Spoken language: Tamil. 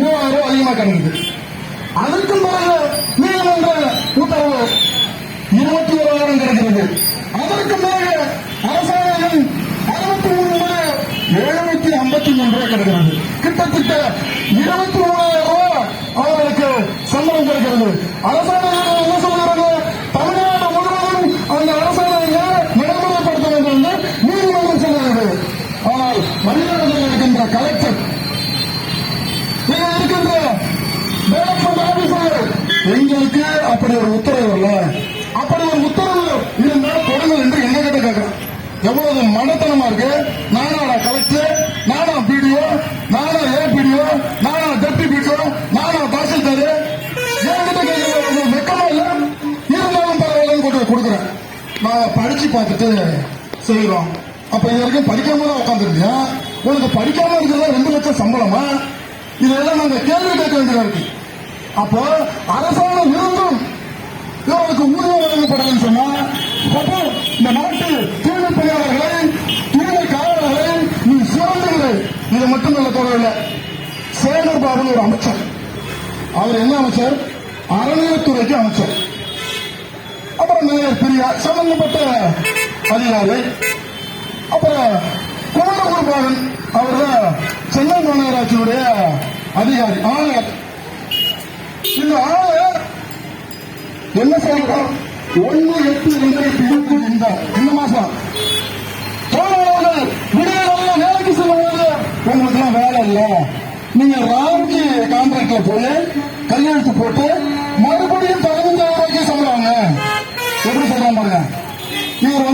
மூவாயிரம் ரூபாய் அதிகமா கிடைக்குது. அதற்கும் பிறகு நீதிமன்ற உத்தரவு இருபத்தி ஓராயிரம் கிடைக்கிறது. அதற்கு பிறகு அரசாங்கம் அறுபத்தி மூணு ரூபாய் எழுநூத்தி ஐம்பத்தி மூன்று ரூபாய் கிடைக்கிறது. கிட்டத்தட்ட இருபத்தி மூணாயிரம் ரூபாய் அவர்களுக்கு சம்பளம் கிடைக்கிறது. அரசாங்கம் எங்களுக்கு அப்படி ஒரு உத்தரவு இல்ல அப்படி ஒரு உத்தரவு இருந்தால் தொடங்குது என்று என்ன கிட்ட கேட்கிறேன். எவ்வளவு மனத்தனமா இருக்கு? நானா கலெக்டர் நானா பிடிஓ நானா ஏபிடிஓ நானா டெப்டி பிடிஓ நானா தாசில்தார். என்கிட்ட கேட்கிற வெக்கமா இல்ல? இருந்தாலும் பரவாயில்லன்னு கொண்டு கொடுக்குறேன். நான் படிச்சு பார்த்துட்டு செய்யறோம் அப்ப இது வரைக்கும் படிக்காம தான் உட்காந்துருக்கியா உனக்கு படிக்காம இருக்கிறதா ரெண்டு லட்சம் சம்பளமா? இதெல்லாம் நாங்க கேள்வி கேட்க வேண்டியதா இருக்கு. அப்போ அரசாங்கம் இருந்தும் இவர்களுக்கு ஊதியம் வழங்கப்படலன்னு சொன்னா அப்போ இந்த நாட்டு தூய்மை பணியாளர்களை தூய்மை காவலர்களை நீ சிறந்தவர்களை இதை மட்டும் நல்ல தொடரல சேகர் பாபு ஒரு அமைச்சர். அவர் என்ன அமைச்சர்? அறநிலையத்துறைக்கு அமைச்சர். அப்புறம் மேயர் பிரியா சம்பந்தப்பட்ட அதிகாரி. அப்புறம் கோண்டகுருபாகன் அவர் தான் சென்னை மாநகராட்சியுடைய அதிகாரி ஆணையர். இந்த என்ன சொல்றோம் ஒன்னு எட்டு ஒன்றை பிடித்து நின்றார். இந்த மாசம் தோழர்கள் வேலைக்கு செல்லும்போது உங்களுக்கு எல்லாம் வேலை இல்ல. நீங்க ராம்கி கான்ட்ராக்ட்ல போய் கையெழுத்து போட்டு மறுபடியும் பதினஞ்சாயிரம் ரூபாய்க்கு சொல்றாங்க எப்படி சொல்றாங்க பாருங்க. இவர் வந்து